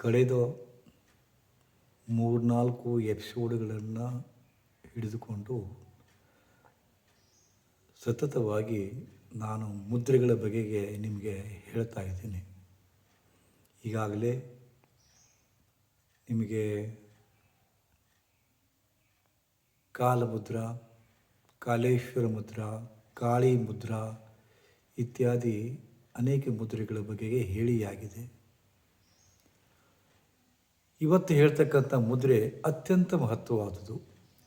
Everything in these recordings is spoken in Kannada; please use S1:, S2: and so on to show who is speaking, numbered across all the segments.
S1: ಕಳೆದ ಮೂರ್ನಾಲ್ಕು ಎಪಿಸೋಡ್ಗಳನ್ನು ಹಿಡಿದುಕೊಂಡು ಸತತವಾಗಿ ನಾನು ಮುದ್ರೆಗಳ ಬಗೆಗೆ ನಿಮಗೆ ಹೇಳ್ತಾ ಇದ್ದೀನಿ. ಈಗಾಗಲೇ ನಿಮಗೆ ಕಾಲಮುದ್ರಾ, ಕಾಲೇಶ್ವರ ಮುದ್ರಾ, ಕಾಳಿ ಮುದ್ರಾ ಇತ್ಯಾದಿ ಅನೇಕ ಮುದ್ರೆಗಳ ಬಗೆಗೆ ಹೇಳಿಯಾಗಿದೆ. ಇವತ್ತು ಹೇಳ್ತಕ್ಕಂಥ ಮುದ್ರೆ ಅತ್ಯಂತ ಮಹತ್ವವಾದುದು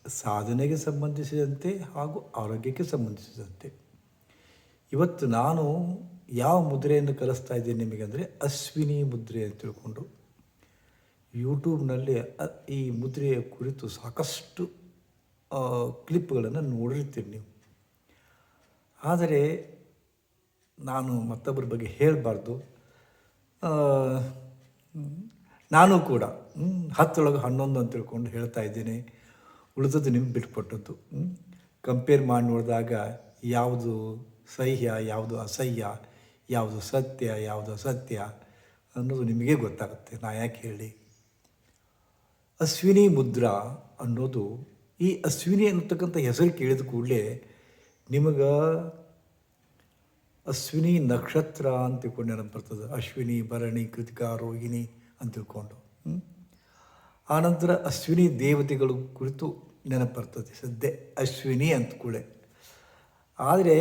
S1: ಸಾಧನೆಗೆ ಸಂಬಂಧಿಸಿದಂತೆ ಹಾಗೂ ಆರೋಗ್ಯಕ್ಕೆ ಸಂಬಂಧಿಸಿದಂತೆ. ಇವತ್ತು ನಾನು ಯಾವ ಮುದ್ರೆಯನ್ನು ಕಲಿಸ್ತಾ ಇದ್ದೀನಿ ನಿಮಗೆ ಅಂದರೆ ಅಶ್ವಿನಿ ಮುದ್ರೆ ಅಂತ ತಿಳ್ಕೊಂಡು. ಯೂಟ್ಯೂಬ್ನಲ್ಲಿ ಈ ಮುದ್ರೆಯ ಕುರಿತು ಸಾಕಷ್ಟು ಕ್ಲಿಪ್ಗಳನ್ನು ನೋಡಿರ್ತೀರಿ ನೀವು. ಆದರೆ ನಾನು ಮತ್ತೊಬ್ಬರ ಬಗ್ಗೆ ಹೇಳಬಾರ್ದು. ನಾನು ಕೂಡ ಹತ್ತೊಳಗೆ ಹನ್ನೊಂದು ಅಂತ ತಿಳ್ಕೊಂಡು ಹೇಳ್ತಾ ಇದ್ದೀನಿ. ಉಳಿದದ್ದು ನಿಮ್ಗೆ ಬಿಟ್ಕೊಟ್ಟದ್ದು ಕಂಪೇರ್ ಮಾಡಿ ನೋಡಿದಾಗ ಯಾವುದು ಸಹ್ಯ, ಯಾವುದು ಅಸಹ್ಯ, ಯಾವುದು ಸತ್ಯ, ಯಾವುದು ಅಸತ್ಯ ಅನ್ನೋದು ನಿಮಗೆ ಗೊತ್ತಾಗುತ್ತೆ. ನಾ ಯಾಕೆ ಹೇಳಿ? ಅಶ್ವಿನಿ ಮುದ್ರಾ ಅನ್ನೋದು ಈ ಅಶ್ವಿನಿ ಅನ್ನತಕ್ಕಂಥ ಹೆಸರು ಕೇಳಿದ ಕೂಡಲೇ ನಿಮಗೆ ಅಶ್ವಿನಿ ನಕ್ಷತ್ರ ಅಂತ ತಿಳ್ಕೊಂಡು ನೆನಪು ಬರ್ತದೆ. ಅಶ್ವಿನಿ, ಭರಣಿ, ಕೃತಿಕಾ, ರೋಹಿಣಿ. ಅಂತ ತಿಳ್ಕೊಂಡು ಆನಂತರ ಅಶ್ವಿನಿ ದೇವತೆಗಳು ಕುರಿತು ನೆನಪು ಬರ್ತದೆ ಸದ್ಯ ಅಶ್ವಿನಿ ಅಂತ ಕೂಡ ಆದರೆ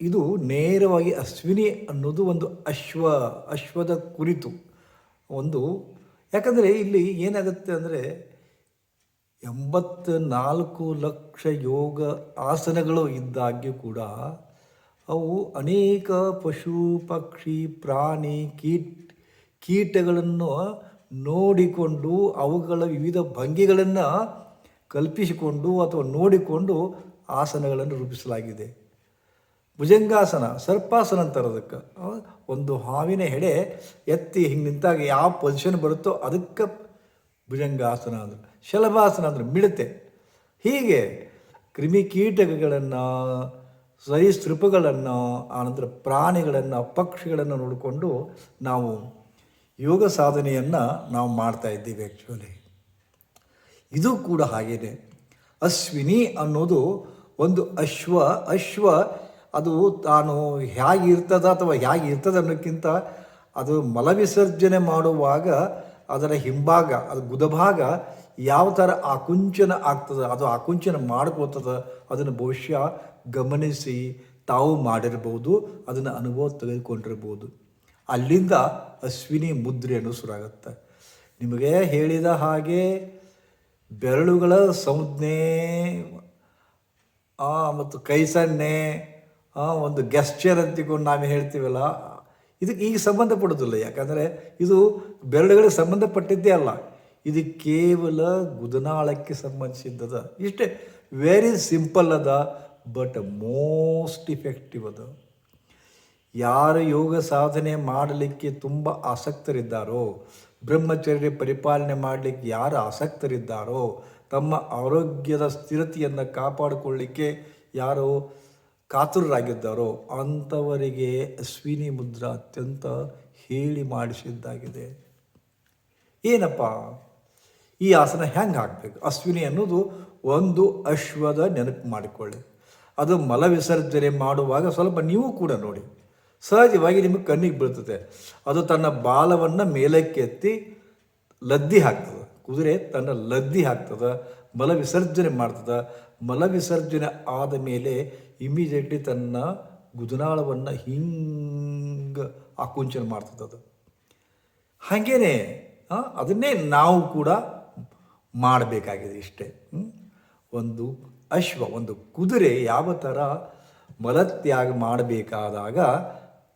S1: ಇದು ನೇರವಾಗಿ ಅಶ್ವಿನಿ ಅನ್ನೋದು ಒಂದು ಅಶ್ವ, ಅಶ್ವದ ಕುರಿತು ಒಂದು, ಯಾಕಂದರೆ ಇಲ್ಲಿ ಏನಾಗುತ್ತೆ ಅಂದರೆ ಎಂಬತ್ನಾಲ್ಕು ಲಕ್ಷ ಯೋಗ ಆಸನಗಳು ಇದ್ದಾಗ್ಯೂ ಕೂಡ ಅವು ಅನೇಕ ಪಶು, ಪಕ್ಷಿ, ಪ್ರಾಣಿ, ಕೀಟ್ ಕೀಟಗಳನ್ನು ನೋಡಿಕೊಂಡು ಅವುಗಳ ವಿವಿಧ ಭಂಗಿಗಳನ್ನು ಕಲ್ಪಿಸಿಕೊಂಡು ಅಥವಾ ನೋಡಿಕೊಂಡು ಆಸನಗಳನ್ನು ರೂಪಿಸಲಾಗಿದೆ. ಭುಜಂಗಾಸನ, ಸರ್ಪಾಸನ ಅಂತಾರೆ ಅದಕ್ಕೆ ಒಂದು ಹಾವಿನ ಹೆಡೆ ಎತ್ತಿ ಹಿಂಗೆ ನಿಂತಾಗ ಯಾವ ಪೊಸಿಷನ್ ಬರುತ್ತೋ ಅದಕ್ಕೆ ಭುಜಂಗಾಸನ ಅಂದ್ರೆ, ಶಲಭಾಸನ ಅಂದರೆ, ಮಿಡತೆ. ಹೀಗೆ ಕ್ರಿಮಿಕೀಟಗಳನ್ನು ಸರಿಸೃಪಗಳನ್ನು, ಆನಂತರ ಪ್ರಾಣಿಗಳನ್ನು, ಪಕ್ಷಿಗಳನ್ನು ನೋಡಿಕೊಂಡು ನಾವು ಯೋಗ ಸಾಧನೆಯನ್ನು ನಾವು ಮಾಡ್ತಾ ಇದ್ದೀವಿ ಆ್ಯಕ್ಚುಲಿ ಇದು ಕೂಡ ಹಾಗೇನೆ. ಅಶ್ವಿನಿ ಅನ್ನೋದು ಒಂದು ಅಶ್ವ ಅಶ್ವ ಅದು ತಾನು ಹೇಗೆ ಇರ್ತದ ಅಥವಾ ಹೇಗೆ ಇರ್ತದೆ ಅನ್ನೋಕ್ಕಿಂತ ಅದು ಮಲವಿಸರ್ಜನೆ ಮಾಡುವಾಗ ಅದರ ಹಿಂಭಾಗ, ಅದು ಗುದಭಾಗ ಯಾವ ಥರ ಆಕುಂಚನ ಆಗ್ತದೆ, ಅದು ಆಕುಂಚನ ಮಾಡ್ಕೋತದ ಅದನ್ನು ಬಹುಶಃ ಗಮನಿಸಿ ತಾವು ಮಾಡಿರ್ಬೋದು, ಅದನ್ನು ಅನುಭವ ತೆಗೆದುಕೊಂಡಿರ್ಬೋದು. ಅಲ್ಲಿಂದ ಅಶ್ವಿನಿ ಮುದ್ರೆಯನ್ನು ಶುರುವಾಗುತ್ತೆ ನಿಮಗೆ ಹೇಳಿದ ಹಾಗೆ ಬೆರಳುಗಳ ಸಂಜ್ಞೆ ಮತ್ತು ಕೈ ಸನ್ನೆ ಒಂದು ಗೆಸ್ಚರ್ ಅಂತಿಕೊಂಡು ನಾವು ಹೇಳ್ತೀವಲ್ಲ, ಇದಕ್ಕೆ ಈಗ ಸಂಬಂಧಪಡೋದಿಲ್ಲ. ಯಾಕಂದರೆ ಇದು ಬೆರಳುಗಳಿಗೆ ಸಂಬಂಧಪಟ್ಟಿದ್ದೇ ಅಲ್ಲ. ಇದು ಕೇವಲ ಗುದನಾಳಕ್ಕೆ ಸಂಬಂಧಿಸಿದ್ದದ. ಇಷ್ಟೇ ವೆರಿ ಸಿಂಪಲ್ ಅದ ಬಟ್ ಮೋಸ್ಟ್ ಇಫೆಕ್ಟಿವ್ ಅದ. ಯಾರು ಯೋಗ ಸಾಧನೆ ಮಾಡಲಿಕ್ಕೆ ತುಂಬ ಆಸಕ್ತರಿದ್ದಾರೋ, ಬ್ರಹ್ಮಚರ್ಯ ಪರಿಪಾಲನೆ ಮಾಡಲಿಕ್ಕೆ ಯಾರು ಆಸಕ್ತರಿದ್ದಾರೋ, ತಮ್ಮ ಆರೋಗ್ಯದ ಸ್ಥಿರತೆಯನ್ನು ಕಾಪಾಡಿಕೊಳ್ಳಿಕ್ಕೆ ಯಾರು ಕಾತುರರಾಗಿದ್ದಾರೋ, ಅಂಥವರಿಗೆ ಅಶ್ವಿನಿ ಮುದ್ರ ಅತ್ಯಂತ ಹೇಳಿ ಮಾಡಿಸಿದ್ದಾಗಿದೆ. ಏನಪ್ಪ? ಈ ಆಸನ ಹೆಂಗೆ ಹಾಕ್ಬೇಕು? ಅಶ್ವಿನಿ ಅನ್ನೋದು ಒಂದು ಅಶ್ವದ ನೆನಪು ಮಾಡಿಕೊಳ್ಳಿ. ಅದು ಮಲ ವಿಸರ್ಜನೆ ಮಾಡುವಾಗ ಸ್ವಲ್ಪ ನೀವು ಕೂಡ ನೋಡಿ. ಸಹಜವಾಗಿ ನಿಮಗೆ ಕಣ್ಣಿಗೆ ಬೀಳ್ತದೆ. ಅದು ತನ್ನ ಬಾಲವನ್ನು ಮೇಲಕ್ಕೆತ್ತಿ ಲದ್ದಿ ಹಾಕ್ತದೆ. ಕುದುರೆ ತನ್ನ ಲದ್ದಿ ಹಾಕ್ತದೆ, ಮಲ ವಿಸರ್ಜನೆ ಮಾಡ್ತದೆ. ಮಲ ವಿಸರ್ಜನೆ ಆದ ಮೇಲೆ ಇಮಿಡಿಯೇಟ್ಲಿ ತನ್ನ ಗುದನಾಳವನ್ನು ಹಿಂಗೆ ಆಕುಂಚನ ಮಾಡ್ತದೆ ಅದು. ಹಾಗೇನೆ ಅದನ್ನೇ ನಾವು ಕೂಡ ಮಾಡಬೇಕಾಗಿದೆ ಇಷ್ಟೇ? ಒಂದು ಅಶ್ವ, ಒಂದು ಕುದುರೆ ಯಾವ ಥರ ಮಲತ್ಯಾಗ ಮಾಡಬೇಕಾದಾಗ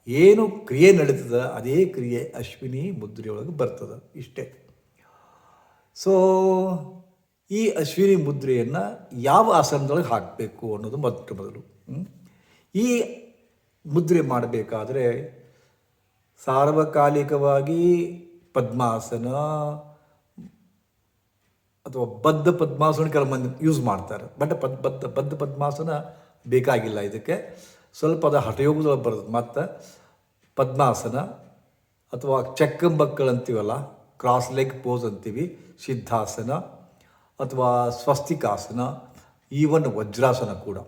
S1: ಏನು ಕ್ರಿಯೆ ನಡೀತದ, ಅದೇ ಕ್ರಿಯೆ ಅಶ್ವಿನಿ ಮುದ್ರೆಯೊಳಗೆ ಬರ್ತದೆ. ಇಷ್ಟೇ. ಸೊ ಈ ಅಶ್ವಿನಿ ಮುದ್ರೆಯನ್ನು ಯಾವ ಆಸನದೊಳಗೆ ಹಾಕಬೇಕು ಅನ್ನೋದು ಮೊದಲ ಮೊದಲು. ಈ ಮುದ್ರೆ ಮಾಡಬೇಕಾದ್ರೆ ಸಾರ್ವಕಾಲಿಕವಾಗಿ ಪದ್ಮಾಸನ ಅಥವಾ ಬದ್ಧ ಪದ್ಮಾಸನ ಕೆಲವು ಮಂದಿ ಯೂಸ್ ಮಾಡ್ತಾರೆ. ಬಟ್ ಪದ್ ಬದ್ಧ ಬದ್ಧ ಪದ್ಮಾಸನ ಬೇಕಾಗಿಲ್ಲ ಇದಕ್ಕೆ. ಸ್ವಲ್ಪ ಅದು ಹಠಯೋಗದೊಳಗೆ ಬರ್ತದೆ ಮತ್ತು ಪದ್ಮಾಸನ ಅಥವಾ ಚಕ್ಕಂಬಕ್ಕಳು ಅಂತೀವಲ್ಲ ಕ್ರಾಸ್ ಲೆಗ್ ಪೋಸ್ ಅಂತೀವಿ, ಸಿದ್ಧಾಸನ ಅಥವಾ ಸ್ವಸ್ತಿಕಾಸನ ಈವನ್ ವಜ್ರಾಸನ ಕೂಡ.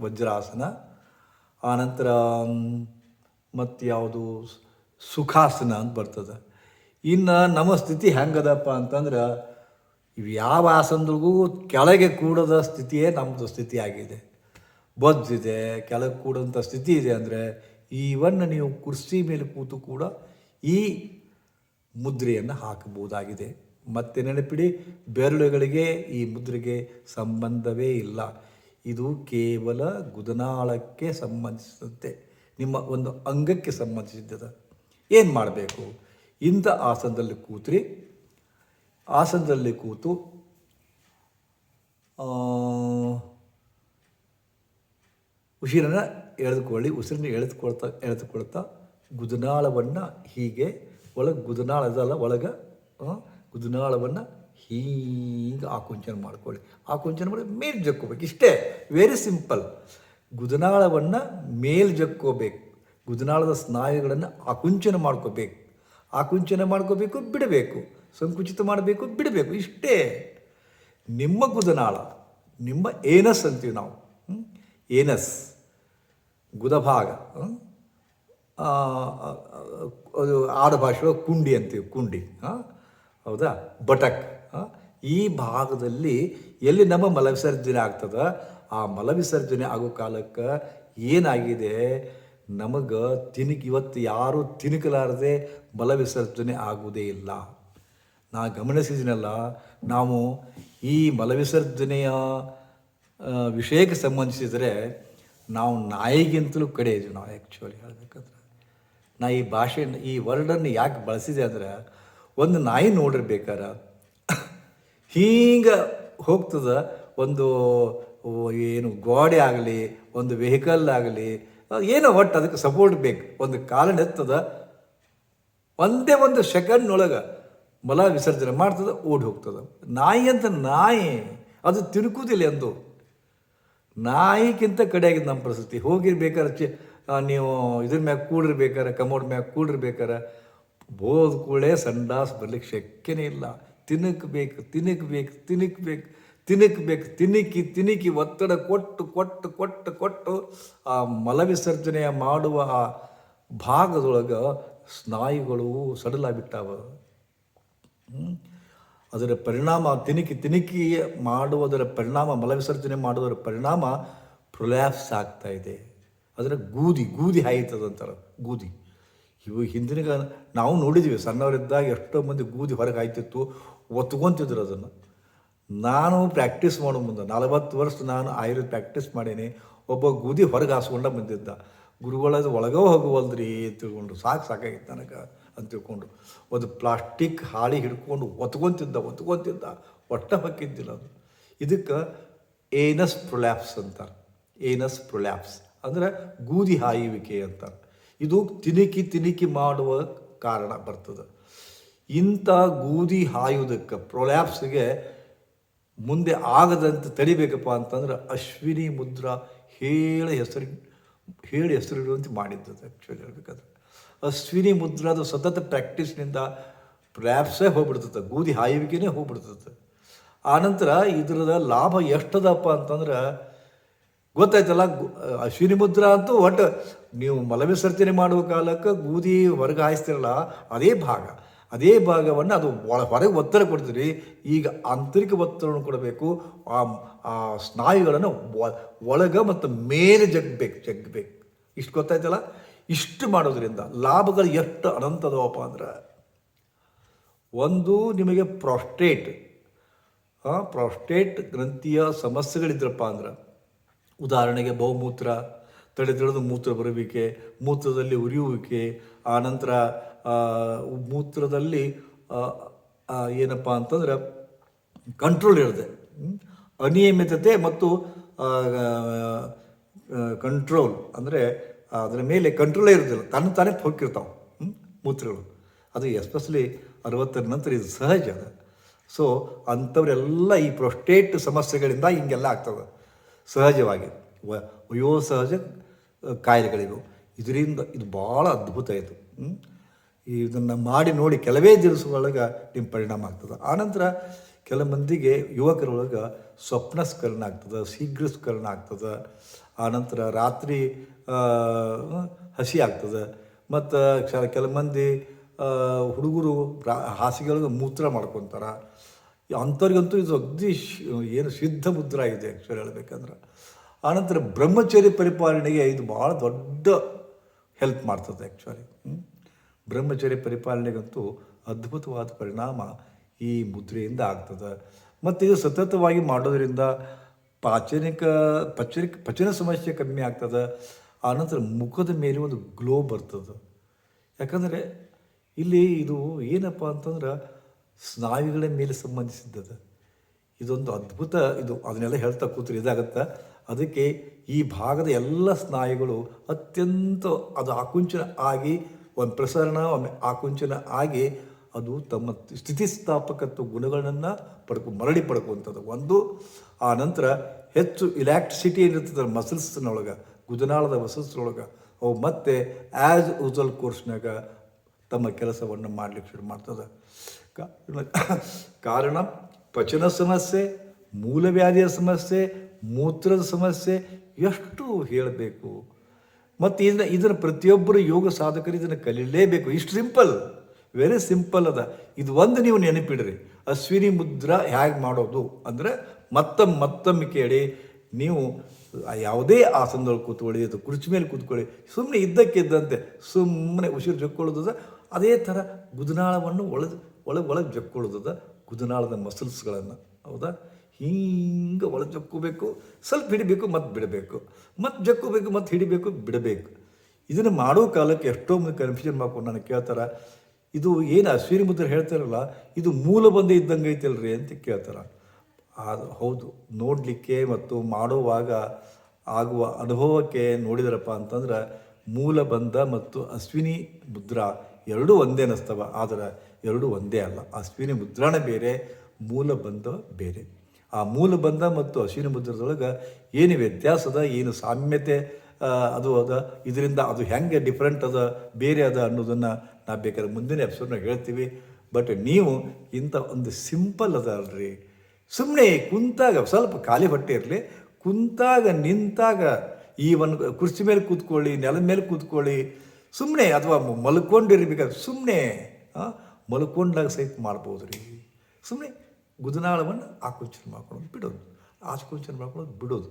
S1: ವಜ್ರಾಸನ. ಆನಂತರ ಮತ್ತು ಯಾವುದು, ಸುಖಾಸನ ಅಂತ ಬರ್ತದೆ. ಇನ್ನು ನಮ್ಮ ಸ್ಥಿತಿ ಹೆಂಗದಪ್ಪ ಅಂತಂದ್ರೆ ಇವು ಯಾವ ಆಸನದಾಗೂ ಕೆಳಗೆ ಕೂಡದ ಸ್ಥಿತಿಯೇ ನಮ್ಮದು ಸ್ಥಿತಿ ಆಗಿದೆ ಬೊಜ್ಜಿದೆ ಕೆಳಗೆ ಕೂಡುವಂಥ ಸ್ಥಿತಿ ಇದೆ ಅಂದರೆ ಈವನ್ ನೀವು ಕುರ್ಸಿ ಮೇಲೆ ಕೂತು ಕೂಡ ಈ ಮುದ್ರೆಯನ್ನು ಹಾಕಬಹುದಾಗಿದೆ. ಮತ್ತೆ ನೆನಪಿಡಿ, ಬೆರಳುಗಳಿಗೆ ಈ ಮುದ್ರೆಗೆ ಸಂಬಂಧವೇ ಇಲ್ಲ. ಇದು ಕೇವಲ ಗುದನಾಳಕ್ಕೆ ಸಂಬಂಧಿಸಿದಂತೆ, ನಿಮ್ಮ ಒಂದು ಅಂಗಕ್ಕೆ ಸಂಬಂಧಿಸಿದ್ದದ. ಏನು ಮಾಡಬೇಕು? ಇಂಥ ಆಸನದಲ್ಲಿ ಕೂತ್ರಿ. ಆಸನದಲ್ಲಿ ಕೂತು ಉಸಿರನ್ನು ಎಳೆದುಕೊಳ್ಳಿ, ಉಸಿರನ್ನು ಎಳೆದುಕೊಳ್ತಾ ಎಳೆದುಕೊಳ್ತಾ ಗುದನಾಳವನ್ನು ಹೀಗೆ ಒಳಗೆ ಗುದನಾಳದಲ್ಲ ಒಳಗೆ ಗುದನಾಳವನ್ನು ಹೀಗೆ ಆಕುಂಚನ ಮಾಡ್ಕೊಳ್ಳಿ. ಆಕುಂಚನ ಮಾಡಿ ಮೇಲೆ ಜಕ್ಕೋಬೇಕು. ಇಷ್ಟೇ ವೆರಿ ಸಿಂಪಲ್ ಗುದನಾಳವನ್ನು ಮೇಲೆ ಜಕ್ಕೋಬೇಕು. ಗುದನಾಳದ ಸ್ನಾಯುಗಳನ್ನು ಆಕುಂಚನ ಮಾಡ್ಕೋಬೇಕು. ಆಕುಂಚನ ಮಾಡ್ಕೋಬೇಕು, ಬಿಡಬೇಕು. ಸಂಕುಚಿತ ಮಾಡಬೇಕು, ಬಿಡಬೇಕು. ಇಷ್ಟೇ. ನಿಮ್ಮ ಗುದನಾಳ, ನಿಮ್ಮ ಏನಸ್ ಅಂತೀವಿ ನಾವು? ಏನಸ್. ಗುದಭಾಗ ಅದು ಆಡುಭಾಷೆ ಕುಂಡಿ ಅಂತೀವಿ, ಕುಂಡಿ ಹೌದಾ? ಬಟಕ್? ಈ ಭಾಗದಲ್ಲಿ ಎಲ್ಲಿ ನಮ್ಮ ಮಲವಿಸರ್ಜನೆ ಆಗ್ತದ? ಆ ಮಲವಿಸರ್ಜನೆ ಆಗೋ ಕಾಲಕ್ಕೆ ಏನಾಗಿದೆ? ನಮಗೆ ತಿನಕ್ ಇವತ್ತು ಯಾರೂ ತಿನಕಲಾರದೆ ಮಲವಿಸರ್ಜನೆ ಆಗುವುದೇ ಇಲ್ಲ. ನಾ ಗಮನಿಸಿದಿನಲ್ಲ, ನಾವು ಈ ಮಲವಿಸರ್ಜನೆಯ ವಿಷಯಕ್ಕೆ ಸಂಬಂಧಿಸಿದರೆ ನಾವು ನಾಯಿಗಿಂತಲೂ ಕಡೆ ಇದ್ದೀವಿ ನಾವು ಆ್ಯಕ್ಚುಲಿ ಹೇಳ್ಬೇಕಂದ್ರೆ. ನಾ ಈ ಭಾಷೆ, ಈ ವರ್ಡನ್ನು ಯಾಕೆ ಬಳಸಿದೆ ಅಂದ್ರೆ, ಒಂದು ನಾಯಿ ನೋಡಿರ್ಬೇಕಾರೆ, ಹಿಂಗೆ ಹೋಗ್ತದೆ ಒಂದು ಏನು ಗೋಡೆ ಆಗಲಿ, ಒಂದು ವೆಹಿಕಲ್ ಆಗಲಿ ಏನೋ ಒಟ್ಟು ಅದಕ್ಕೆ ಸಪೋರ್ಟ್ ಬೇಕು. ಒಂದು ಕಾಲನೆತ್ತದ ಒಂದೇ ಒಂದು ಸೆಕೆಂಡ್ನೊಳಗೆ ಮಲ ವಿಸರ್ಜನೆ ಮಾಡ್ತದೆ, ಓಡಿ ಹೋಗ್ತದೆ. ನಾಯಿ ಅಂತ ನಾಯಿ, ಅದು ತಿರುಕುದಿಲ್ಲ ಎಂದು. ನಾಯಿಗಿಂತ ಕಡೆಯಾಗಿದ್ದು ನಮ್ಮ ಪರಿಸ್ಥಿತಿ. ಹೋಗಿರ್ಬೇಕಾದ್ರೆ ಚಿ ನೀವು ಇದ್ರ ಮ್ಯಾಗ ಕೂಡಿರ್ಬೇಕಾರೆ, ಕಮೋಡ್ ಮ್ಯಾಗ ಕೂಡಿರ್ಬೇಕಾರೆ ಬೋದ್ ಕೂಡಲೇ ಸಂಡಾಸ್ ಬರ್ಲಿಕ್ಕೆ ಶಕ್ಯನೇ ಇಲ್ಲ. ತಿನ್ನಕ್ಬೇಕು ತಿನ್ನಕ್ಬೇಕು ತಿನ್ನಕ್ಬೇಕು ತಿನ್ನಕ್ಬೇಕು ತಿನ್ನಿಕ್ಕಿ ತಿನ್ನಿಕ್ಕಿ ಒತ್ತಡ ಕೊಟ್ಟು ಕೊಟ್ಟು ಕೊಟ್ಟು ಕೊಟ್ಟು ಆ ಮಲವಿಸರ್ಜನೆ ಮಾಡುವ ಆ ಭಾಗದೊಳಗೆ ಸ್ನಾಯುಗಳು ಸಡಲಾಗಿಬಿಟ್ಟಾವ? ಅದರ ಪರಿಣಾಮ, ತಿನಿಕಿ ತಿನಿಕಿ ಮಾಡುವುದರ ಪರಿಣಾಮ, ಮಲವಿಸರ್ಜನೆ ಮಾಡುವುದರ ಪರಿಣಾಮ ಪ್ರೊಲ್ಯಾಪ್ಸ್ ಆಗ್ತಾ ಇದೆ. ಅದರ ಗೂದಿ ಗೂದಿ ಹಾಯ್ತದಂತಾರೆ ಗೂದಿ. ಇವು ಹಿಂದಿನ ನಾವು ನೋಡಿದ್ವಿ, ಸಣ್ಣವರಿದ್ದಾಗ ಎಷ್ಟೋ ಮಂದಿ ಗೂದಿ ಹೊರಗೆ ಹಾಯ್ತಿತ್ತು, ಒತ್ಕೊಂತಿದ್ರು ಅದನ್ನು. ನಾನು ಪ್ರಾಕ್ಟೀಸ್ ಮಾಡೋ ಮುಂದೆ, ನಲವತ್ತು ವರ್ಷ ನಾನು ಆಯುರ್ವೇದ ಪ್ರಾಕ್ಟೀಸ್ ಮಾಡೀನಿ, ಒಬ್ಬ ಗೂದಿ ಹೊರಗೆ ಹಾಸ್ಕೊಂಡ ಬಂದಿದ್ದ. ಗುರುಗಳದು ಒಳಗೋ ಹೋಗುವಲ್ದ್ರಿ ತಿಳ್ಕೊಂಡ್ರು ತಿಳ್ಕೊಂಡು ಸಾಕು ಸಾಕಾಗಿತ್ತು ನನಗೆ. ಅಂತ ತಿಳ್ಕೊಂಡು ಒಂದು ಪ್ಲಾಸ್ಟಿಕ್ ಹಾಳಿ ಹಿಡ್ಕೊಂಡು ಒತ್ಕೊಂತಿದ್ದ ಒತ್ಕೊಂತಿದ್ದ ಒಟ್ಟ ಹಾಕಿದ್ದಿಲ್ಲ ಅದು. ಇದಕ್ಕೆ ಏನಸ್ ಪ್ರೊಲ್ಯಾಪ್ಸ್ ಅಂತಾರೆ. ಏನಸ್ ಪ್ರೊಲ್ಯಾಪ್ಸ್ ಅಂದರೆ ಗೂದಿ ಹಾಯುವಿಕೆ ಅಂತಾರೆ. ಇದು ತಿನಿಕಿ ತಿನಿಕಿ ಮಾಡುವ ಕಾರಣ ಬರ್ತದೆ. ಇಂಥ ಗೂದಿ ಹಾಯುವುದಕ್ಕೆ ಪ್ರೊಲ್ಯಾಪ್ಸ್ಗೆ ಮುಂದೆ ಆಗದಂತೆ ತಡಿಬೇಕಪ್ಪ ಅಂತಂದ್ರೆ ಅಶ್ವಿನಿ ಮುದ್ರಾ ಹೇಳ ಹೆಸರು, ಹೇಳಿ ಹೆಸರಿಡುವಂತೆ ಮಾಡಿದ್ದು ಆ್ಯಕ್ಚುಲಿ ಹೇಳ್ಬೇಕಾದ್ರೆ. ಅಶ್ವಿನಿ ಮುದ್ರಾದ ಸತತ ಪ್ರಾಕ್ಟೀಸ್ನಿಂದ ಪ್ರಾಪ್ಸೇ ಹೋಗ್ಬಿಡ್ತದೆ ಗೂದಿ ಹಾಯುವಿಕೆನೇ ಹೋಗ್ಬಿಡ್ತದೆ. ಆನಂತರ ಇದರದ ಲಾಭ ಎಷ್ಟದಪ್ಪ ಅಂತಂದ್ರೆ, ಗೊತ್ತಾಯ್ತಲ್ಲ ಅಶ್ವಿನಿ ಮುದ್ರಾ ಅಂತೂ ಒಟ್ಟು ನೀವು ಮಲವಿಸರ್ಜನೆ ಮಾಡುವ ಕಾಲಕ್ಕೆ ಗೂದಿ ಹೊರಗೆ ಹಾಯಿಸ್ತಿರಲ್ಲ, ಅದೇ ಭಾಗ. ಅದೇ ಭಾಗವನ್ನು ಅದು ಒಳ ಹೊರಗೆ ಒತ್ತಡ ಕೊಡ್ತೀರಿ, ಈಗ ಆಂತರಿಕ ಒತ್ತಡವನ್ನು ಕೊಡಬೇಕು, ಆ ಆ ಸ್ನಾಯುಗಳನ್ನು ಒಳಗೆ ಮತ್ತು ಮೇಲೆ ಜಗ್ಬೇಕು ಜಗ್ಬೇಕು. ಇಷ್ಟು ಗೊತ್ತಾಯ್ತಲ್ಲ? ಇಷ್ಟು ಮಾಡೋದ್ರಿಂದ ಲಾಭಗಳು ಎಷ್ಟು ಅನಂತದವಪ್ಪ ಅಂದ್ರೆ ಒಂದು ನಿಮಗೆ ಪ್ರಾಸ್ಟೇಟ್ ಪ್ರಾಸ್ಟೇಟ್ ಗ್ರಂಥಿಯ ಸಮಸ್ಯೆಗಳಿದ್ರಪ್ಪ ಅಂದ್ರೆ ಉದಾಹರಣೆಗೆ ಬಹುಮೂತ್ರ ತಡೆ ತಡೆದು ಮೂತ್ರ ಬರುವಿಕೆ, ಮೂತ್ರದಲ್ಲಿ ಉರಿಯುವಿಕೆ ಆನಂತರ ಮೂತ್ರದಲ್ಲಿ ಏನಪ್ಪ ಅಂತಂದ್ರೆ ಕಂಟ್ರೋಲ್ ಇರದೆ ಅನಿಯಮಿತತೆ ಮತ್ತು ಕಂಟ್ರೋಲ್ ಅಂದರೆ ಅದರ ಮೇಲೆ ಕಂಟ್ರೋಲೇ ಇರೋದಿಲ್ಲ. ತನ್ನ ತಾನೇ ಹೋಗಿರ್ತಾವೆ ಮೂತ್ರಗಳು. ಅದು ಎಸ್ಪೆಷಲಿ ಅರವತ್ತರ ನಂತರ ಇದು ಸಹಜ ಅದು. ಸೊ ಅಂಥವರೆಲ್ಲ ಈ ಪ್ರೊಸ್ಟೇಟ್ ಸಮಸ್ಯೆಗಳಿಂದ ಹಿಂಗೆಲ್ಲ ಆಗ್ತದೆ. ಸಹಜವಾಗಿ. ವಯೋಸಹಜ ಕಾಯಿಲೆಗಳಿವು. ಇದರಿಂದ ಇದು ಭಾಳ ಅದ್ಭುತ ಇದು? ಇದನ್ನು ಮಾಡಿ ನೋಡಿ ಕೆಲವೇ ದಿವಸಗಳೊಳಗೆ ನಿಮ್ಮ ಪರಿಣಾಮ ಆಗ್ತದೆ. ಆನಂತರ ಕೆಲ ಮಂದಿಗೆ ಯುವಕರೊಳಗೆ ಸ್ವಪ್ನಸ್ಕರಣ ಆಗ್ತದೆ ಶೀಘ್ರಸ್ಕರಣ ಆಗ್ತದೆ. ಆನಂತರ ರಾತ್ರಿ ಹಸಿ ಆಗ್ತದೆ. ಮತ್ತು ಕೆಲ ಮಂದಿ ಆ, ಹುಡುಗರು ರಾ ಹಾಸಿಗೆಯೊಳಗೆ ಮೂತ್ರ ಮಾಡ್ಕೊತಾರೆ. ಅಂಥವ್ರಿಗಂತೂ ಇದು ಅಗ್ದಿ ಏನು ಸಿದ್ಧ ಮುದ್ರ ಇದೆ ಆ್ಯಕ್ಚುಲಿ ಹೇಳ್ಬೇಕಂದ್ರೆ. ಆನಂತರ ಬ್ರಹ್ಮಚರ್ಯ ಪರಿಪಾಲನೆಗೆ ಇದು ಭಾಳ ದೊಡ್ಡ ಹೆಲ್ಪ್ ಮಾಡ್ತದೆ ಆ್ಯಕ್ಚುಲಿ ಬ್ರಹ್ಮಚರ್ಯ ಪರಿಪಾಲನೆಗಂತೂ ಅದ್ಭುತವಾದ ಪರಿಣಾಮ ಈ ಮುದ್ರೆಯಿಂದ ಆಗ್ತದೆ. ಮತ್ತು ಇದು ಸತತವಾಗಿ ಮಾಡೋದರಿಂದ ಪಾಚನಿಕ ಪಚನ ಪಚನ ಸಮಸ್ಯೆ ಕಮ್ಮಿ ಆಗ್ತದೆ. ಆನಂತರ ಮುಖದ ಮೇಲೆ ಒಂದು ಗ್ಲೋ ಬರ್ತದೆ. ಯಾಕಂದರೆ ಇಲ್ಲಿ ಇದು ಏನಪ್ಪ ಅಂತಂದ್ರೆ ಸ್ನಾಯುಗಳ ಮೇಲೆ ಸಂಬಂಧಿಸಿದ್ದದ ಇದೊಂದು ಅದ್ಭುತ, ಇದು ಅದನ್ನೆಲ್ಲ ಹೇಳ್ತಾ ಕೂತ್ರೆ ಇದಾಗತ್ತೆ? ಅದಕ್ಕೆ ಈ ಭಾಗದ ಎಲ್ಲ ಸ್ನಾಯುಗಳು ಅತ್ಯಂತ ಅದು ಆಕುಂಚನ ಆಗಿ, ಒಂದು ಪ್ರಸರಣ, ಒಮ್ಮೆ ಆಕುಂಚನ ಆಗಿ ಅದು ತಮ್ಮ ಸ್ಥಿತಿಸ್ಥಾಪಕತ್ವ ಗುಣಗಳನ್ನು ಪಡ್ಕೊ, ಮರಳಿ ಪಡ್ಕೊಂಥದ್ದು ಒಂದು, ಆ ನಂತರ ಹೆಚ್ಚು ಇಲೆಕ್ಟ್ರಿಸಿಟಿ ಏನಿರ್ತದೆ ಮಸಲ್ಸ್ನೊಳಗೆ ಗುದನಾಳದ ಮಸಲ್ಸ್ನೊಳಗೆ ಅವು ಮತ್ತೆ ಆ್ಯಸ್ ಯೂಸಲ್ ಕೋರ್ಸ್ನಾಗ ತಮ್ಮ ಕೆಲಸವನ್ನು ಮಾಡಲಿಕ್ಕೆ ಶುರು ಮಾಡ್ತದೆ. ಕಾರಣ, ಪಚನ ಸಮಸ್ಯೆ, ಮೂಲವ್ಯಾಧಿಯ ಸಮಸ್ಯೆ, ಮೂತ್ರದ ಸಮಸ್ಯೆ, ಎಷ್ಟು ಹೇಳಬೇಕು. ಮತ್ತು ಇದನ್ನ, ಇದನ್ನು ಪ್ರತಿಯೊಬ್ಬರು ಯೋಗ ಸಾಧಕರು ಇದನ್ನು ಕಲೀಲೇಬೇಕು. ಇಷ್ಟು ಸಿಂಪಲ್ ವೆರಿ ಸಿಂಪಲ್ ಅದ. ಇದು ಒಂದು ನೀವು ನೆನಪಿಡ್ರಿ. ಅಶ್ವಿನಿ ಮುದ್ರಾ ಹೇಗೆ ಮಾಡೋದು? ಅಂದರೆ ಮತ್ತೊಮ್ಮೆ ಮತ್ತೊಮ್ಮೆ ಕೇಳಿ ನೀವು ಯಾವುದೇ ಆಸನದಲ್ಲಿ ಕೂತ್ಕೊಳ್ಳಿ, ಅಥವಾ ಕುರ್ಚಿ ಮೇಲೆ ಕೂತ್ಕೊಳ್ಳಿ. ಸುಮ್ಮನೆ ಇದ್ದಕ್ಕಿದ್ದಂತೆ ಸುಮ್ಮನೆ ಉಸಿರು ಜಕ್ಕೊಳ್ಳೋದದ ಅದೇ ಥರ ಗುದನಾಳವನ್ನು ಒಳ ಒಳಗೆ ಒಳಗೆ ಜಕ್ಕೊಳ್ಳೋದದ ಗುದನಾಳದ ಮಸಲ್ಸ್ಗಳನ್ನು ಹೌದಾ? ಹಿಂಗೆ ಒಳಗೆ ಜಕ್ಕೋಬೇಕು ಸ್ವಲ್ಪ ಹಿಡಿಬೇಕು, ಮತ್ತು ಬಿಡಬೇಕು. ಮತ್ತು ಜಕ್ಕೋಬೇಕು ಮತ್ತು ಹಿಡಿಬೇಕು, ಬಿಡಬೇಕು. ಇದನ್ನು ಮಾಡೋ ಕಾಲಕ್ಕೆ ಎಷ್ಟೋ ಮಂದಿ ಕನ್ಫ್ಯೂಷನ್ ಮಾಡ್ಕೊಂಡು ನಾನು ಕೇಳ್ತಾರೆ ಇದು ಏನು ಅಶ್ವಿನಿ ಮುದ್ರೆ ಹೇಳ್ತಾರಲ್ಲ ಇದು ಮೂಲ ಬಂದೇ ಇದ್ದಂಗೆ ಐತಲ್ರಿ ಅಂತ ಕೇಳ್ತಾರೆ. ಅದು ಹೌದು, ನೋಡಲಿಕ್ಕೆ ಮತ್ತು ಮಾಡುವಾಗ ಆಗುವ ಅನುಭವಕ್ಕೆ ನೋಡಿದ್ರಪ್ಪ ಅಂತಂದ್ರೆ ಮೂಲ ಬಂಧ ಮತ್ತು ಅಶ್ವಿನಿ ಮುದ್ರಾ ಎರಡೂ ಒಂದೇ ಅನ್ನಿಸ್ತವ ಆದರೆ ಎರಡೂ ಒಂದೇ ಅಲ್ಲ. ಅಶ್ವಿನಿ ಮುದ್ರಾನೇ ಬೇರೆ, ಮೂಲ ಬಂಧ ಬೇರೆ. ಆ ಮೂಲ ಬಂಧ ಮತ್ತು ಅಶ್ವಿನಿ ಮುದ್ರದೊಳಗೆ ಏನು ವ್ಯತ್ಯಾಸದ, ಏನು ಸಾಮ್ಯತೆ ಅದು ಅದ, ಇದರಿಂದ ಅದು ಹೆಂಗೆ ಡಿಫ್ರೆಂಟ್ ಅದ, ಬೇರೆ ಅದ ಅನ್ನೋದನ್ನು ನಾವು ಬೇಕಾದ್ರೆ ಮುಂದಿನ ಎಪಿಸೋಡ್ನ ಹೇಳ್ತೀವಿ. ಬಟ್ ನೀವು ಇಂಥ ಒಂದು ಸಿಂಪಲ್ ಅದ ಅಲ್ರಿ. ಸುಮ್ಮನೆ ಕುಂತಾಗ ಸ್ವಲ್ಪ ಖಾಲಿ ಹೊಟ್ಟೆ ಇರಲಿ. ಕುಂತಾಗ ನಿಂತಾಗ ಈ ಒಂದು ಕುರ್ಚಿ ಮೇಲೆ ಕೂತ್ಕೊಳ್ಳಿ, ನೆಲದ ಮೇಲೆ ಕೂತ್ಕೊಳ್ಳಿ. ಸುಮ್ಮನೆ ಅಥವಾ ಮಲ್ಕೊಂಡಿರ್ಬೇಕಾದ್ರೆ ಸುಮ್ಮನೆ ಮಲ್ಕೊಂಡಾಗ ಸಹಿತ ಮಾಡ್ಬೋದು ರೀ ಸುಮ್ಮನೆ ಗುದನಾಳವನ್ನು ಆಕುಂಚನ ಮಾಡ್ಕೊಳೋದು ಬಿಡೋದು. ಆಕುಂಚನ ಮಾಡ್ಕೊಳೋದು ಬಿಡೋದು.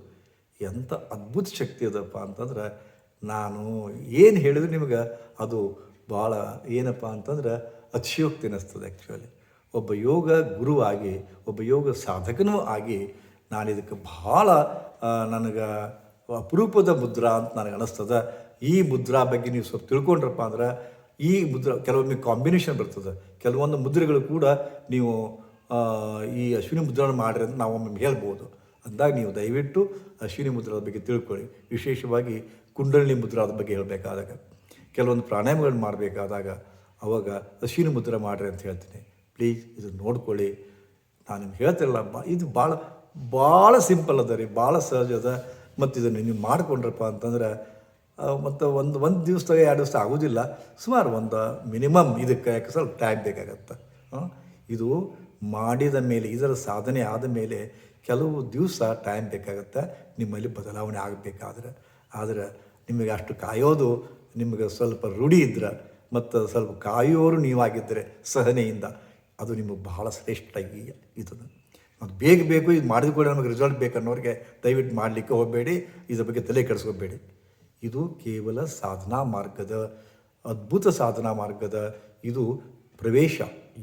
S1: ಎಂಥ ಅದ್ಭುತ ಶಕ್ತಿ ಅದಪ್ಪ ಅಂತಂದ್ರೆ, ನಾನು ಏನು ಹೇಳಿದ್ರು ನಿಮಗೆ ಅದು ಭಾಳ ಏನಪ್ಪ ಅಂತಂದ್ರೆ ಅತಿಶಯೋಕ್ತಿ ಅನ್ನಿಸ್ತದೆ ಆ್ಯಕ್ಚುಲಿ ಒಬ್ಬ ಯೋಗ ಗುರುವಾಗಿ, ಒಬ್ಬ ಯೋಗ ಸಾಧಕನೂ ಆಗಿ ನಾನು ಇದಕ್ಕೆ ಭಾಳ ನನಗೆ ಅಪರೂಪದ ಮುದ್ರಾ ಅಂತ ನನಗೆ ಅನ್ನಿಸ್ತದೆ. ಈ ಮುದ್ರಾ ಬಗ್ಗೆ ನೀವು ಸ್ವಲ್ಪ ತಿಳ್ಕೊಂಡ್ರಪ್ಪ ಅಂದ್ರೆ ಈ ಮುದ್ರಾ, ಕೆಲವೊಮ್ಮೆ ಕಾಂಬಿನೇಷನ್ ಬರ್ತದೆ. ಕೆಲವೊಂದು ಮುದ್ರೆಗಳು ಕೂಡ ನೀವು ಈ ಅಶ್ವಿನಿ ಮುದ್ರಣ ಮಾಡಿರಿ ಅಂತ ನಾವು ಹೇಳ್ಬೋದು. ಅಂದಾಗ ನೀವು ದಯವಿಟ್ಟು ಅಶ್ವಿನಿ ಮುದ್ರಾದ ಬಗ್ಗೆ ತಿಳ್ಕೊಳ್ಳಿ. ವಿಶೇಷವಾಗಿ ಕುಂಡಲಿನಿ ಮುದ್ರಾದ ಬಗ್ಗೆ ಹೇಳಬೇಕಾದಾಗ. ಕೆಲವೊಂದು ಪ್ರಾಣಾಯಾಮಗಳನ್ನು ಮಾಡಬೇಕಾದಾಗ ಅವಾಗ ಅಶ್ವಿನಿ ಮುದ್ರೆ ಮಾಡ್ರಿ ಅಂತ ಹೇಳ್ತೀನಿ. ಪ್ಲೀಸ್ ಇದು ನೋಡ್ಕೊಳ್ಳಿ. ನಾನು ನಿಮ್ಗೆ ಹೇಳ್ತಿರಲ್ಲ ಇದು ಭಾಳ ಭಾಳ ಸಿಂಪಲ್ ಅದ ರೀ ಭಾಳ ಸಹಜ ಅದ. ಮತ್ತು ಇದನ್ನು ನೀವು ಮಾಡಿಕೊಂಡ್ರಪ್ಪ ಅಂತಂದ್ರೆ ಮತ್ತು ಒಂದು ಒಂದು ದಿವಸದಾಗ ಎರಡು ದಿವಸ ಆಗೋದಿಲ್ಲ. ಸುಮಾರು ಒಂದು ಮಿನಿಮಮ್ ಇದಕ್ಕೆ, ಯಾಕೆ ಸ್ವಲ್ಪ ಟೈಮ್ ಬೇಕಾಗತ್ತೆ. ಇದು ಮಾಡಿದ ಮೇಲೆ, ಇದರ ಸಾಧನೆ ಆದ ಮೇಲೆ ಕೆಲವು ದಿವಸ ಟೈಮ್ ಬೇಕಾಗತ್ತೆ. ನಿಮ್ಮಲ್ಲಿ ಬದಲಾವಣೆ ಆಗಬೇಕಾದ್ರೆ. ಆದರೆ ನಿಮಗೆ ಅಷ್ಟು ಕಾಯೋದು ನಿಮಗೆ ಸ್ವಲ್ಪ ರೂಢಿ ಇದ್ರೆ ಮತ್ತು ಸ್ವಲ್ಪ ಕಾಯೋರು ನೀವಾಗಿದ್ದರೆ ಸಹನೆಯಿಂದ, ಅದು ನಿಮಗೆ ಬಹಳ ಶ್ರೇಷ್ಠ ಇದು ಅದು ಬೇಗ ಬೇಕು, ಇದು ಮಾಡಿದ ಕೂಡ ನಮಗೆ ರಿಸಲ್ಟ್ ಬೇಕನ್ನೋರಿಗೆ ದಯವಿಟ್ಟು ಮಾಡಲಿಕ್ಕೆ ಹೋಗಬೇಡಿ, ಇದ್ರ ಬಗ್ಗೆ ತಲೆ ಕೆಡಿಸ್ಕೋಬೇಡಿ. ಇದು ಕೇವಲ ಸಾಧನಾ ಮಾರ್ಗದ, ಅದ್ಭುತ ಸಾಧನಾ ಮಾರ್ಗದ, ಇದು ಪ್ರವೇಶ,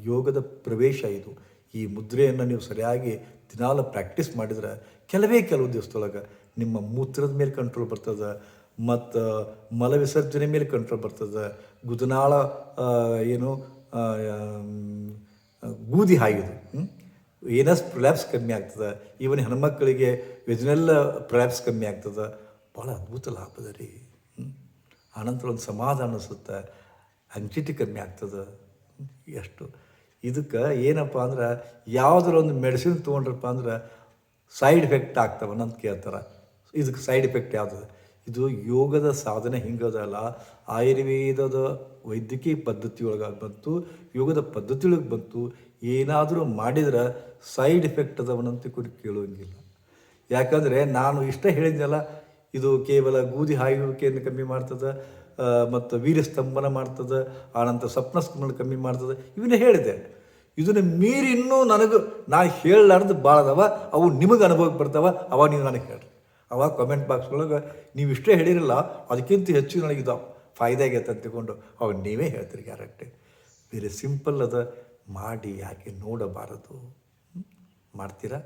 S1: ಯೋಗದ ಪ್ರವೇಶ ಇದು. ಈ ಮುದ್ರೆಯನ್ನು ನೀವು ಸರಿಯಾಗಿ ದಿನಾಲ ಪ್ರಾಕ್ಟೀಸ್ ಮಾಡಿದರೆ, ಕೆಲವೇ ಕೆಲವು ದಿವಸದೊಳಗೆ ನಿಮ್ಮ ಮೂತ್ರದ ಮೇಲೆ ಕಂಟ್ರೋಲ್ ಬರ್ತದೆ ಮತ್ತು ಮಲ ವಿಸರ್ಜನೆ ಮೇಲೆ ಕಂಟ್ರೋಲ್ ಬರ್ತದೆ. ಗುದನಾಳ ಏನು ಗೂದಿ ಹಾಯುದು. ಏನಸ್ ಪ್ರೊಲ್ಯಾಪ್ಸ್ ಕಮ್ಮಿ ಆಗ್ತದೆ. ಈವನ್ ಹೆಣ್ಮಕ್ಕಳಿಗೆ ವೆಜ್ನೆಲ್ಲ ಪ್ರೊಲ್ಯಾಪ್ಸ್ ಕಮ್ಮಿ ಆಗ್ತದೆ. ಭಾಳ ಅದ್ಭುತ ಲಾಭದ ರೀ? ಆನಂತರ ಒಂದು ಸಮಾಧಾನ ಅನಿಸುತ್ತೆ. ಅಂಚಿಟಿ ಕಮ್ಮಿ ಆಗ್ತದೆ. ಎಷ್ಟು. ಇದಕ್ಕೆ ಏನಪ್ಪ ಅಂದ್ರೆ, ಯಾವುದರ ಒಂದು ಮೆಡಿಸಿನ್ ತೊಗೊಂಡ್ರಪ್ಪ ಅಂದ್ರೆ ಸೈಡ್ ಎಫೆಕ್ಟ್ ಆಗ್ತವೆ ಅಂತ ಕೇಳ್ತಾರೆ. ಇದಕ್ಕೆ ಸೈಡ್ ಎಫೆಕ್ಟ್ ಯಾವುದು ಇದು ಯೋಗದ ಸಾಧನೆ ಹಿಂಗದಲ್ಲ. ಆಯುರ್ವೇದದ ವೈದ್ಯಕೀಯ ಪದ್ಧತಿಯೊಳಗೆ ಬಂತು, ಯೋಗದ ಪದ್ಧತಿಯೊಳಗೆ ಬಂತು. ಏನಾದರೂ ಮಾಡಿದ್ರೆ ಸೈಡ್ ಎಫೆಕ್ಟ್ ಅದಾವನಂತ ಕೂಡ ಕೇಳುವಂಗಿಲ್ಲ. ಯಾಕಂದರೆ ನಾನು ಇಷ್ಟ ಹೇಳಿದ್ನಲ್ಲ, ಇದು ಕೇವಲ ಗೂದಿ ಹಾಯುವಿಕೆಯನ್ನು ಕಮ್ಮಿ ಮಾಡ್ತದೆ ಮತ್ತು ವೀರ್ಯಸ್ತಂಭನ ಮಾಡ್ತದೆ, ಆನಂತರ ಸ್ಮರಣ ಕಮ್ಮಿ ಮಾಡ್ತದೆ, ಇವನ್ನ ಹೇಳಿದೆ. ಇದನ್ನು ಮೀರಿ ಇನ್ನೂ ನನಗೆ ನಾ ಹೇಳಲಾರ್ದು ಭಾಳ ಅದಾವ ಅವು ನಿಮಗೆ ಅನುಭವಕ್ಕೆ ಬರ್ತಾವ, ಅವ ನೀವು ನನಗೆ ಹೇಳ್ರಿ. ಅವಾಗ ಕಮೆಂಟ್ ಬಾಕ್ಸ್ ಒಳಗೆ ನೀವು ಇಷ್ಟೇ ಹೇಳಿರಲ್ಲ, ಅದಕ್ಕಿಂತ ಹೆಚ್ಚು ನನಗೆ ಇದು ಫಾಯ್ದೆ ಆಗೈತೆ ಅಂತ ತಿಳ್ಕೊಂಡು ಅವಾಗ ನೀವೇ ಹೇಳ್ತೀರಿ ಗ್ಯಾರಂಟಿ ಬೇರೆ ಸಿಂಪಲ್ ಅದ, ಮಾಡಿ ಯಾಕೆ ನೋಡಬಾರದು? ಮಾಡ್ತೀರಾ?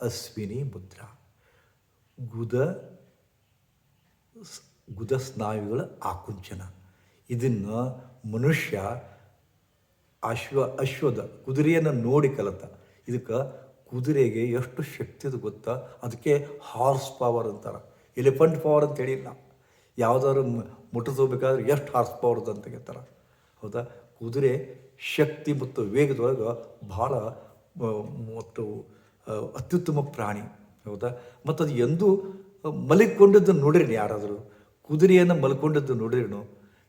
S1: ಅಶ್ವಿನಿ ಮುದ್ರಾ. ಗುದ ಗುದ ಸ್ನಾಯುಗಳ ಆಕುಂಚನ. ಇದನ್ನು ಮನುಷ್ಯ ಅಶ್ವ, ಅಶ್ವದ ಕುದುರೆಯನ್ನು ನೋಡಿ ಕಲತ. ಇದಕ್ಕೆ ಕುದುರೆಗೆ ಎಷ್ಟು ಶಕ್ತಿ ಅದು ಗೊತ್ತಾ? ಅದಕ್ಕೆ ಹಾರ್ಸ್ ಪವರ್ ಅಂತಾರೆ. ಎಲಿಫೆಂಟ್ ಪವರ್ ಅಂತ ಹೇಳಿಲ್ಲ. ಯಾವುದಾದ್ರು ಮುಟ್ಟಿಸೋಬೇಕಾದ್ರೆ ಎಷ್ಟು ಹಾರ್ಸ್ ಪವರ್ ಅಂತ ಹೇಳ್ತಾರೆ ಹೌದಾ? ಕುದುರೆ ಶಕ್ತಿ ಮತ್ತು ವೇಗದೊಳಗೆ ಭಾಳ ಮತ್ತು ಅತ್ಯುತ್ತಮ ಪ್ರಾಣಿ. ಹೌದಾ? ಮತ್ತು ಅದು ಎಂದೂ ಮಲಗಿಕೊಂಡಿದ್ದು ನೋಡಿರಿ ಯಾರಾದರೂ? ಕುದುರೆಯನ್ನು ಮಲ್ಕೊಂಡದ್ದು ನೋಡಿರಿನು?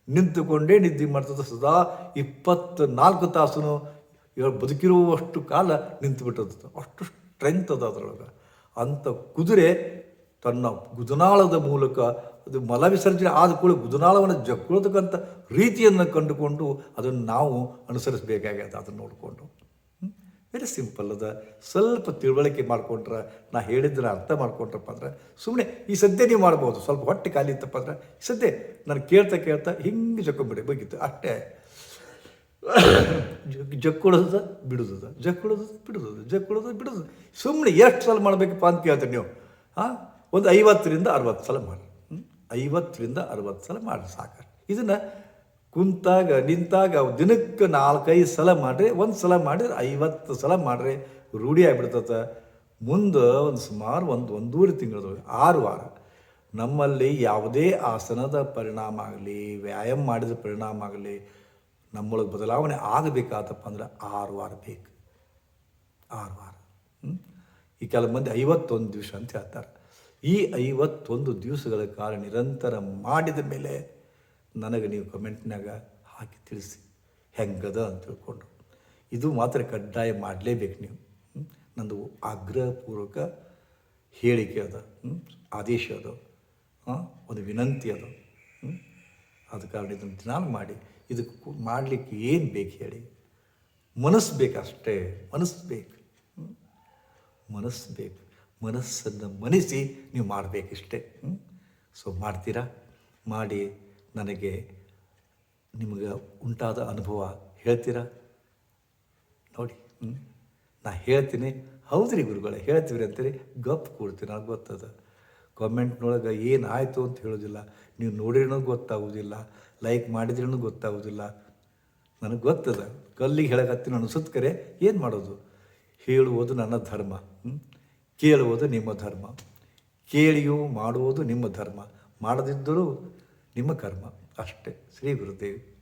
S1: ನಿಂತುಕೊಂಡೇ ನಿದ್ದೆ ಮಾಡ್ತದೆ ಸದಾ ಇಪ್ಪತ್ತು ನಾಲ್ಕು ತಾಸು ಬದುಕಿರುವಷ್ಟು ಕಾಲ ನಿಂತು ಬಿಟ್ಟದ ಅಷ್ಟು ಸ್ಟ್ರೆಂತ್ ಅದ ಅದರೊಳಗೆ. ಅಂಥ ಕುದುರೆ ತನ್ನ ಗುದನಾಳದ ಮೂಲಕ ಅದು ಮಲ ವಿಸರ್ಜನೆ ಆದ ಕೂಡ ಗುದನಾಳವನ್ನು ಜಗ್ಗೊಳ್ತಕ್ಕಂಥ ರೀತಿಯನ್ನು ಕಂಡುಕೊಂಡು ಅದನ್ನು ನಾವು ಅನುಸರಿಸಬೇಕಾಗ್ಯದ ಅದನ್ನು ನೋಡಿಕೊಂಡು. ವೆರಿ ಸಿಂಪಲ್ ಅದ. ಸ್ವಲ್ಪ ತಿಳುವಳಿಕೆ ಮಾಡ್ಕೊಂಡ್ರೆ, ನಾ ಹೇಳಿದ್ದನ್ನು ಅರ್ಥ ಮಾಡ್ಕೊಂಡ್ರಪ್ಪ ಅಂದ್ರೆ ಸುಮ್ಮನೆ ಈ ಸದ್ಯ ನೀವು ಮಾಡ್ಬೋದು, ಸ್ವಲ್ಪ ಹೊಟ್ಟೆ ಖಾಲಿ ಇತ್ತಪ್ಪ ಅಂದ್ರೆ ಸದ್ಯ ನಾನು ಕೇಳ್ತಾ ಕೇಳ್ತಾ ಹಿಂಗೆ ಜಕ್ಕೊಂಬಿಡಿ ಬಗ್ಗಿತ್ತು. ಅಷ್ಟೇ. ಜಕ್ಕೊಳೋದ ಬಿಡುದದ ಜಕ್ಕೊಳೋದು ಬಿಡುದದ ಜಕ್ಕೊಳೋದು ಬಿಡುದು ಸುಮ್ಮನೆ ಎಷ್ಟು ಸಲ ಮಾಡಬೇಕಪ್ಪ ಅಂತ ಕೇಳ್ತೀರಿ ನೀವು? ಹಾಂ ಒಂದು ಐವತ್ತರಿಂದ ಅರವತ್ತು ಸಲ ಮಾಡಿ. ಐವತ್ತರಿಂದ ಅರವತ್ತು ಸಲ ಮಾಡಿ ಸಾಕು ಇದನ್ನು ಕುಂತಾಗ, ನಿಂತಾಗ ದಿನಕ್ಕೆ ನಾಲ್ಕೈದು ಸಲ ಮಾಡಿರಿ, ಒಂದು ಸಲ ಮಾಡಿದ್ರೆ ಐವತ್ತು ಸಲ ಮಾಡಿರಿ ರೂಢಿ ಆಗಿಬಿಡ್ತದೆ. ಮುಂದೆ ಒಂದು ಸುಮಾರು ಒಂದು ಒಂದೂವರೆ ತಿಂಗಳದೊಳಗೆ, ಆರು ವಾರ ನಮ್ಮಲ್ಲಿ ಯಾವುದೇ ಆಸನದ ಪರಿಣಾಮ ಆಗಲಿ, ವ್ಯಾಯಾಮ ಮಾಡಿದ ಪರಿಣಾಮ ಆಗಲಿ ನಮ್ಮೊಳಗೆ ಬದಲಾವಣೆ ಆಗಬೇಕಾತಪ್ಪ ಅಂದ್ರೆ ಆರು ವಾರ ಬೇಕು. ಆರು ವಾರ? ಈ ಕೆಲವು ಮಂದಿ ಐವತ್ತೊಂದು ದಿವಸ ಅಂತ ಹೇಳ್ತಾರೆ. ಈ ಐವತ್ತೊಂದು ದಿವಸಗಳ ಕಾಲ ನಿರಂತರ ಮಾಡಿದ ಮೇಲೆ ನನಗೆ ನೀವು ಕಮೆಂಟ್ನಾಗ ಹಾಕಿ ತಿಳಿಸಿ. ಹೆಂಗದ ಅಂತ ತಿಳ್ಕೊಂಡು. ಇದು ಮಾತ್ರ ಕಡ್ಡಾಯ ಮಾಡಲೇಬೇಕು ನೀವು? ನಂದು ಆಗ್ರಹಪೂರ್ವಕ ಹೇಳಿಕೆ ಅದ? ಆದೇಶ ಅದು. ಒಂದು ವಿನಂತಿ ಅದು. ಆದ ಕಾರಣ ಇದನ್ನು ದಿನಾಲು ಮಾಡಿ ಇದಕ್ಕೆ ಮಾಡಲಿಕ್ಕೆ ಏನು ಬೇಕು ಹೇಳಿ? ಮನಸ್ಸು ಬೇಕಷ್ಟೇ ಮನಸ್ಸು ಬೇಕು? ಮನಸ್ಸು ಬೇಕು. ಮನಸ್ಸನ್ನು ಮನಸ್ಸಿ ನೀವು ಮಾಡಬೇಕಿಷ್ಟೇ. ಸೊ ಮಾಡ್ತೀರಾ? ಮಾಡಿ ನನಗೆ ನಿಮಗೆ ಉಂಟಾದ ಅನುಭವ ಹೇಳ್ತೀರಾ? ನೋಡಿ ಹ್ಞೂ ನಾ ಹೇಳ್ತೀನಿ. ಹೌದ್ರಿ ಗುರುಗಳೇ ಹೇಳ್ತೀವಿ ಅಂತೇಳಿ ಗಪ್ ಕೊಡ್ತೀನಿ ನನಗೆ ಗೊತ್ತದ ಕಾಮೆಂಟ್ನೊಳಗೆ ಏನಾಯಿತು ಅಂತ ಹೇಳೋದಿಲ್ಲ. ನೀವು ನೋಡಿದ್ರೂ ಗೊತ್ತಾಗೋದಿಲ್ಲ. ಲೈಕ್ ಮಾಡಿದ್ರೂ ಗೊತ್ತಾಗೋದಿಲ್ಲ. ನನಗೆ ಗೊತ್ತದ. ಕಲ್ಲಿಗೆ ಹೇಳಕತ್ತೀನಿ ನಾನು ಕರೆ. ಏನು ಮಾಡೋದು? ಹೇಳುವುದು ನನ್ನ ಧರ್ಮ? ಕೇಳುವುದು ನಿಮ್ಮ ಧರ್ಮ. ಕೇಳಿಯೂ ಮಾಡುವುದು ನಿಮ್ಮ ಧರ್ಮ. ಮಾಡದಿದ್ದರೂ ನಿಮ್ಮ ಕರ್ಮ. ಅಷ್ಟೇ. ಶ್ರೀ ಗುರುದೇವ್.